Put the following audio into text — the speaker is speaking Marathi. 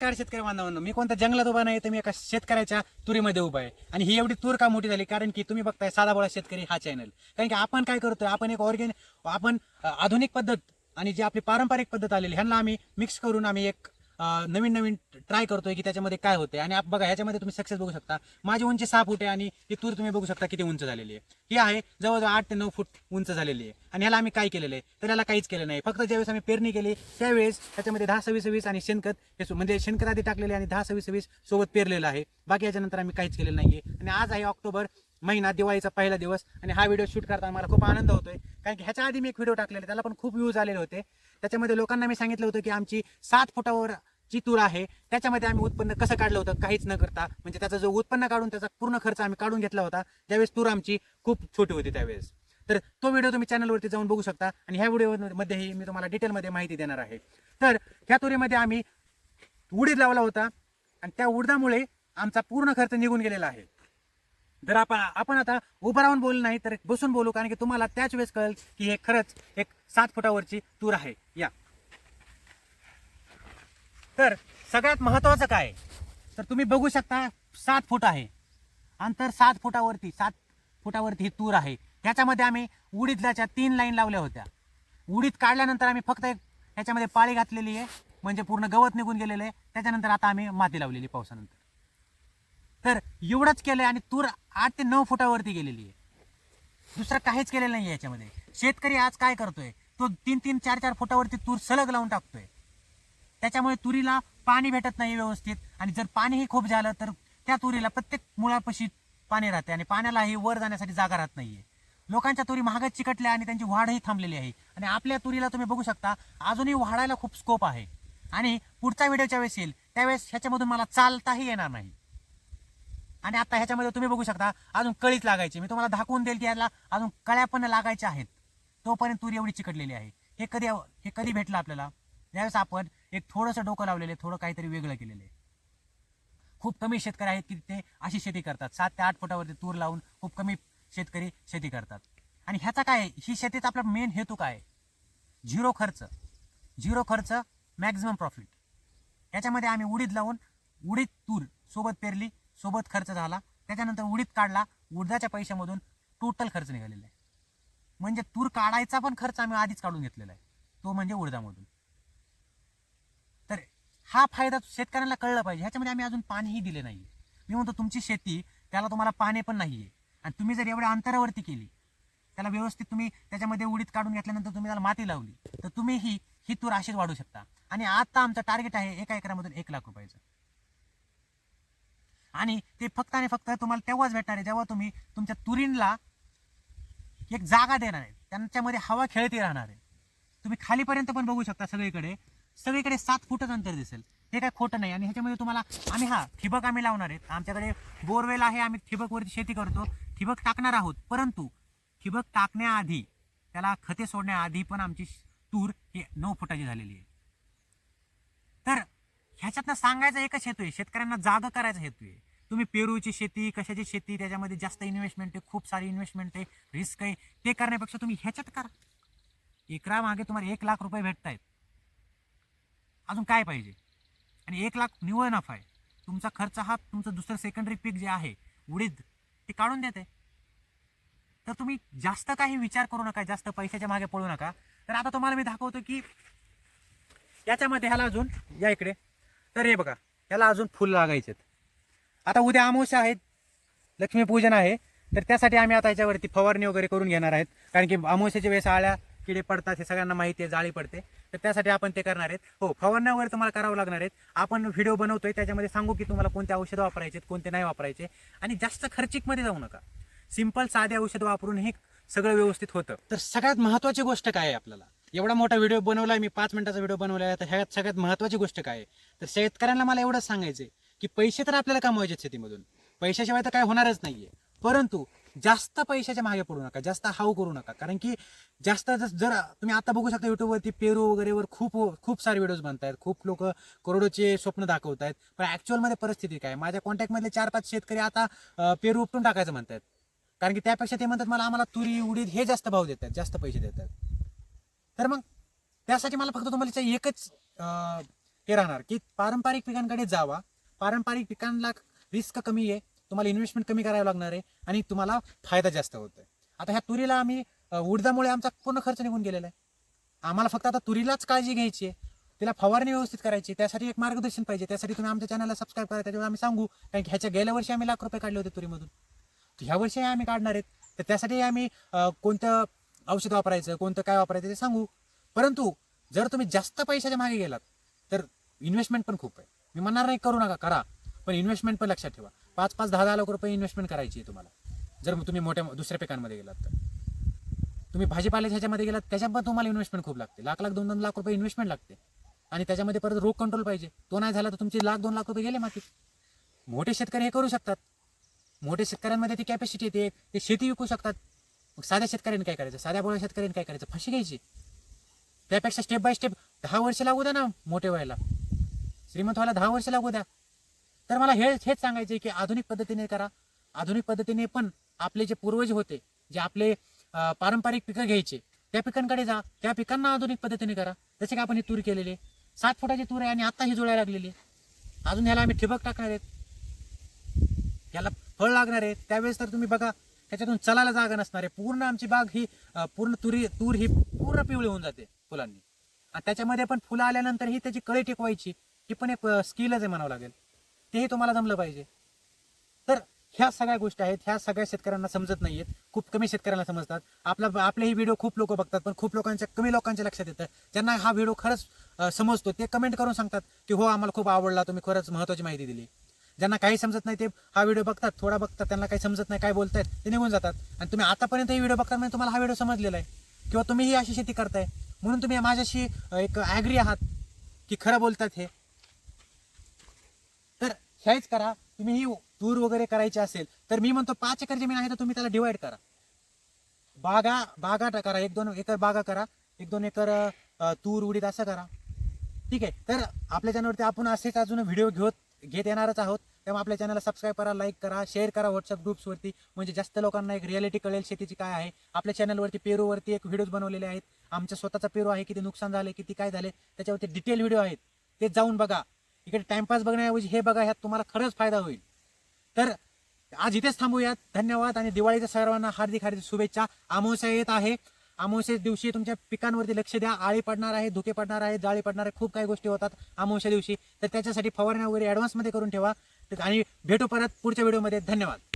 कार शेतकरी बांधवांनो? मी कोणत्या जंगलात उभा नाही तर मी एका शेतकऱ्याच्या तुरीमध्ये उभा आहे. आणि ही एवढी तूर का मोठी झाली? कारण की तुम्ही बघताय साधा बोळा शेतकरी हा चॅनल कारण की आपण काय करतोय आपण एक ऑर्गेनिक आपण आधुनिक पद्धत आणि जी आपली पारंपरिक पद्धत आलेली ह्यांना आम्ही मिक्स करून आम्ही एक नवीन नवीन ट्राय करतोय की त्याच्यामध्ये काय होते आणि आप बघा ह्याच्यामध्ये तुम्ही सक्सेस बघू शकता. माझी उंची सहा फूट आहे आणि ही तूर तुम्ही बघू शकता किती उंच झालेली आहे. ही आहे जवळजवळ आठ ते नऊ फूट उंच झालेली आहे. आणि ह्याला आम्ही काय केलेलं आहे? तर याला काहीच केलं नाही. फक्त ज्यावेळेस आम्ही पेरणी केली त्यावेळेस त्याच्यामध्ये दहा सव्वीस सव्वीस आणि शेणखत हे म्हणजे शेणखत आधी टाकलेले आणि दहा सव्वीस सव्वीस सोबत पेरलेलं आहे. बाकी याच्यानंतर आम्ही काहीच केलेलं नाही आहे आणि आज आहे ऑक्टोबर महिना दिवाळीचा पहिला दिवस आणि हा व्हिडिओ शूट करताना मला खूप आनंद होतोय. कारण की ह्याच्या आधी मी एक व्हिडिओ टाकलेला त्याला पण खूप व्ह्यूज आलेले होते. त्याच्यामध्ये लोकांना मी सांगितलं होतं की आमची सात फुटावर जी तूर आहे त्याच्यामध्ये आम्ही उत्पन्न कसं काढलं होतं काहीच न करता. म्हणजे त्याचा जो उत्पन्न काढून त्याचा पूर्ण खर्च आम्ही काढून घेतला होता त्यावेळेस तूर आमची खूप छोटी होती त्यावेळेस. तर तो व्हिडिओ तुम्ही चॅनलवरती जाऊन बघू शकता आणि ह्या व्हिडिओमध्येही मी तुम्हाला डिटेलमध्ये माहिती देणार आहे. तर ह्या तुरीमध्ये आम्ही उडीद लावला होता आणि त्या उडदामुळे आमचा पूर्ण खर्च निघून गेलेला आहे. जर आपण आपण आता उभं राहून बोलू नाही तर बसून बोलू कारण की तुम्हाला त्याच वेळेस कळेल की हे खरंच एक सात फुटावरची तूर आहे. या. तर सगळ्यात महत्वाचं काय? तर तुम्ही बघू शकता सात फूट आहे. अंतर सात फुटावरती सात फुटावरती ही तूर आहे. त्याच्यामध्ये आम्ही उडीदल्याच्या तीन लाईन लावल्या होत्या. उडीद काढल्यानंतर आम्ही फक्त एक ह्याच्यामध्ये पाळी घातलेली आहे. म्हणजे पूर्ण गवत निघून गेलेलं आहे. त्याच्यानंतर आता आम्ही माती लावलेली पावसानंतर. तर एवढंच केलं आहे आणि तूर आठ ते नऊ फुटावरती गेलेली आहे. दुसरं काहीच केलेलं नाही याच्यामध्ये. शेतकरी आज काय करतोय? तो तीन तीन चार चार फुटावरती तूर सलग लावून टाकतोय. त्याच्यामुळे तुरीला पाणी भेटत नाही व्यवस्थित. आणि जर पाणीही खूप झालं तर त्या तुरीला प्रत्येक मुळापाशी पाणी राहते आणि पाण्यालाही वर जाण्यासाठी जागा राहत नाहीये. लोकांच्या तुरी महागच चिकटल्या आणि त्यांची वाढही थांबलेली आहे. आणि आपल्या तुरीला तुम्ही बघू शकता अजूनही वाढायला खूप स्कोप आहे. आणि पुढचा व्हिडिओच्या वेळेस येईल. त्यावेळेस ह्याच्यामधून मला चालताही येणार नाही. आणि आता ह्याच्यामध्ये तुम्ही बघू शकता अजून कळीच लागायची. मी तुम्हाला दाखवून देईल की याला अजून कळ्या पण लागायच्या आहेत. तोपर्यंत तुरी एवढी चिकटलेली आहे. हे कधी हे कधी भेटलं आपल्याला? ज्यावेळेस आपण एक थोडंसं डोकं लावलेलं आहे थोडं काहीतरी वेगळं केलेलं आहे. खूप कमी शेतकरी आहेत की ते अशी शेती करतात. सात ते आठ फुटावरती तूर लावून खूप कमी शेतकरी शेती करतात. आणि ह्याचा काय आहे? ही शेतीचा आपला मेन हेतू काय आहे? झिरो खर्च. झिरो खर्च मॅक्झिमम प्रॉफिट याच्यामध्ये आम्ही उडीद लावून उडीद तूर सोबत पेरली सोबत खर्च झाला. त्याच्यानंतर उडीद काढला. उडदाच्या पैशामधून टोटल खर्च निघालेला आहे. म्हणजे तूर काढायचा पण खर्च आम्ही आधीच काढून घेतलेला आहे. तो म्हणजे उडदामधून. हा फायदा शेतकऱ्यांना कळला पाहिजे. ह्याच्यामध्ये आम्ही अजून पाणीही दिले नाहीये मी म्हणतो तुमची शेती त्याला तुम्हाला पाणी पण नाही आहे आणि तुम्ही जर एवढ्या अंतरावरती केली त्याला व्यवस्थित तुम्ही त्याच्यामध्ये उडीद काढून घेतल्यानंतर तुम्ही त्याला माती लावली तर तुम्ही ही ही तूर अशीच वाढू शकता. आणि आता आमचं टार्गेट आहे एका एकरामधून एक लाख रुपयाचं. आणि ते फक्त आणि फक्त तुम्हाला तेव्हाच भेटणार आहे जेव्हा तुम्ही तुमच्या तुरींला एक जागा देणार आहे. त्यांच्यामध्ये हवा खेळती राहणार आहे. तुम्ही खालीपर्यंत पण बघू शकता सगळीकडे. सगळीकडे सात फुटच अंतर दिसेल. हे काय खोटं नाही. आणि ह्याच्यामध्ये तुम्हाला आम्ही हा ठिबक आम्ही लावणार आहेत. आमच्याकडे बोरवेल आहे आम्ही ठिबकवरती शेती करतो. ठिबक टाकणार आहोत. परंतु ठिबक टाकण्याआधी त्याला खते सोडण्याआधी पण आमची तूर ही नऊ फुटाची झालेली आहे. तर ह्याच्यातनं सांगायचा एकच हेतू आहे. शेतकऱ्यांना जागा करायचा हेतू आहे. तुम्ही पेरूची शेती कशाची शेती त्याच्यामध्ये जास्त इन्व्हेस्टमेंट आहे खूप सारी इन्व्हेस्टमेंट आहे रिस्क आहे. ते करण्यापेक्षा तुम्ही ह्याच्यात करा. एकरामागे तुम्हाला एक लाख रुपये भेटतायत. अजून काय पाहिजे? आणि एक लाख निव्वळ नफा आहे. तुमचा खर्च हा तुमचं दुसरं सेकंडरी पीक जे आहे उडीद ते काढून देते. तर तुम्ही जास्त काही विचार करू नका जास्त पैशाच्या मागे पळू नका. तर आता तुम्हाला मी दाखवतो की याच्यामध्ये ह्याला अजून या इकडे. तर हे बघा ह्याला अजून फुलं लागायचे आता उद्या अमावस्या आहेत लक्ष्मीपूजन आहे. तर त्यासाठी आम्ही आता याच्यावरती फवारणी वगैरे करून घेणार आहेत. कारण की अमावस्याच्या वेळेस आळ्या किडे पडतात हे सगळ्यांना माहिती आहे जाळी पडते. तर त्यासाठी आपण ते करणार आहेत. हो फवारण्या वगैरे तुम्हाला करावं लागणार आहेत. आपण व्हिडिओ बनवतोय त्याच्यामध्ये सांगू की तुम्हाला कोणते औषधं वापरायचे कोणते नाही वापरायचे. आणि जास्त खर्चिकमध्ये जाऊ नका. सिंपल साधे औषध वापरून हे सगळं व्यवस्थित होतं. तर सगळ्यात महत्वाची गोष्ट काय आहे आपल्याला? एवढा मोठा व्हिडिओ बनवलाय मी पाच मिनिटाचा व्हिडिओ बनवलाय आहे तर ह्यात सगळ्यात महत्वाची गोष्ट काय आहे? तर शेतकऱ्यांना मला एवढंच सांगायचंय की पैसे तर आपल्याला कमवायचे आहेत शेतीमधून. पैशाशिवाय तर काय होणारच नाहीये. परंतु जास्त पैशाच्या मागे पडू नका जास्त हाव करू नका. कारण की जास्त जर तुम्ही आता बघू शकता युट्यूबवरती पेरू वगैरेवर खूप खूप सारे व्हिडिओज बनतायत. खूप लोक करोडोचे स्वप्न दाखवतायत. पण ऍक्च्युअलमध्ये परिस्थिती काय? माझ्या कॉन्टॅक्टमधले चार पाच शेतकरी आता पेरू उपटून टाकायचं म्हणतात कारण की त्यापेक्षा ते म्हणतात मला आम्हाला तुरी उडीद हे जास्त भाव देतात जास्त पैसे देतात. तर मग त्यासाठी मला फक्त तुम्हाला एकच हे राहणार की पारंपरिक पिकांकडे जावा. पारंपरिक पिकांना रिस्क कमी आहे. तुम्हाला इन्व्हेस्टमेंट कमी करावं लागणार आहे आणि तुम्हाला फायदा जास्त होतोय. आता ह्या तुरीला आम्ही उडदामुळे आमचा पूर्ण खर्च निघून गेलेला आहे. आम्हाला फक्त आता तुरीलाच काळजी घ्यायची आहे. तिला फवारणी व्यवस्थित करायची त्यासाठी एक मार्गदर्शन पाहिजे. त्यासाठी तुम्ही आमच्या चॅनलला सबस्क्राईब करा. त्याच्यावर आम्ही सांगू. कारण की ह्याच्या गेल्या वर्षी आम्ही लाख रुपये काढले होते तुरीमधून. ह्या वर्षी आम्ही काढणार आहेत. तर त्यासाठी आम्ही कोणतं औषध वापरायचं कोणतं काय वापरायचं ते सांगू. परंतु जर तुम्ही जास्त पैशाच्या मागे गेलात तर इन्व्हेस्टमेंट पण खूप आहे. मी म्हणणार नाही करू नका करा. पण इन्व्हेस्टमेंट पण लक्षात ठेवा. पाच पाच दहा दहा लाख रुपये इन्व्हेस्टमेंट करायची आहे तुम्हाला. जर तुम्ही मोठ्या दुसऱ्या पिकांमध्ये गेलात तर. तुम्ही भाजीपाल्याच्या ह्याच्यामध्ये गेलात त्याच्यात पण तुम्हाला इन्व्हेस्टमेंट खूप लागते. लाख लाख दोन दोन लाख रुपये इन्व्हेस्टमेंट लागते. आणि त्याच्यामध्ये परत रोग कंट्रोल पाहिजे. तो नाही झाला तर तुमचे लाख दोन लाख रुपये गेले मातीत मोठे शेतकरी हे करू शकतात. मोठ्या शेतकऱ्यांमध्ये ती कॅपॅसिटी येते. ते शेती विकू शकतात. मग साध्या शेतकऱ्यांनी काय करायचं? साध्या बोळ्या शेतकऱ्यांनी काय करायचं? फाशी घ्यायची. त्यापेक्षा स्टेप बाय स्टेप दहा वर्ष लागू द्या ना मोठे व्हायला. श्रीमंत व्हायला दहा वर्ष लागू द्या. तर मला हे हेच सांगायचे की आधुनिक पद्धतीने करा. आधुनिक पद्धतीने पण आपले जे पूर्वज होते जे आपले पारंपरिक पिकं घ्यायचे त्या पिकांकडे जा. त्या पिकांना आधुनिक पद्धतीने करा. जसे की आपण ही तूर केलेली. आहे. सात फुटाची तूर आहे आणि आता ही जुळायला लागलेली अजून ह्याला आम्ही ठिबक टाकणार आहेत. याला फळ लागणार आहे त्यावेळेस तर तुम्ही बघा त्याच्यातून चलायला जागा नसणार आहे. पूर्ण आमची बाग ही पूर्ण तुरी तूर ही पूर्ण पिवळी होऊन जाते फुलांनी. आणि त्याच्यामध्ये पण फुलं आल्यानंतर ही त्याची कळी टिकवायची. ही पण एक स्किलच आहे म्हणावं लागेल. तेही तुम्हाला जमलं पाहिजे. तर ह्या सगळ्या गोष्टी आहेत ह्या सगळ्या शेतकऱ्यांना समजत नाहीत खूप कमी शेतकऱ्यांना समजतात. आपला आपले ही व्हिडिओ खूप लोक बघतात पण खूप लोकांच्या कमी लोकांच्या लक्षात येतं. ज्यांना हा व्हिडिओ खरंच समजतो ते कमेंट करून सांगतात की हो आम्हाला खूप आवडला तुम्ही खरंच महत्त्वाची माहिती दिली. ज्यांना काही समजत नाही ते हा व्हिडिओ बघतात थोडा बघतात त्यांना काही समजत नाही काय बोलतायत ते निघून जातात. आणि तुम्ही आतापर्यंत ही व्हिडिओ बघता म्हणजे तुम्हाला हा व्हिडिओ समजलेला आहे. किंवा तुम्ही ही अशी शेती करताय म्हणून तुम्ही माझ्याशी एक ॲग्री आहात की खरं बोलतात हे. हेच करा. तुम्ही ही तूर वगैरे करायची असेल तर मी म्हणतो पाच एकर जमीन आहे तर तुम्ही त्याला डिवाइड करा. बागा बागा टा- करा. एक दोन एकर बागा करा. एक दोन एकर तूर उडीद असं करा. ठीक आहे? तर आपल्या चॅनलवरती आपण असेच अजून व्हिडिओ घेत घेत येणारच आहोत. तेव्हा आपल्या चॅनलला सबस्क्राईब करा लाईक करा शेअर करा व्हॉट्सअप ग्रुप्सवरती म्हणजे जास्त लोकांना एक रियालिटी कळेल शेतीची काय आहे. आपल्या चॅनलवरती पेरूवरती एक व्हिडिओज बनवलेले आहेत. आमच्या स्वतःचा पेरू आहे किती नुकसान झाले किती काय झाले त्याच्यावरती डिटेल व्हिडिओ आहेत. ते जाऊन बघा. इकडे टाइमपास बघण्याऐवजी हे बघा ह्यात तुम्हाला खरंच फायदा होईल. तर आज इथेच थांबूयात. धन्यवाद आणि दिवाळीच्या सर्वांना हार्दिक हार्दिक शुभेच्छा. अमावस्या येत आहे. अमावस्या दिवशी तुमच्या पिकांवरती लक्ष द्या. आळी पडणार आहे धुके पडणार आहे जाळी पडणार आहे खूप काही गोष्टी होतात अमावस्या दिवशी. तर त्याच्यासाठी फवारण्या वगैरे ॲडव्हान्समध्ये करून ठेवा. आणि भेटू परत पुढच्या व्हिडिओमध्ये धन्यवाद.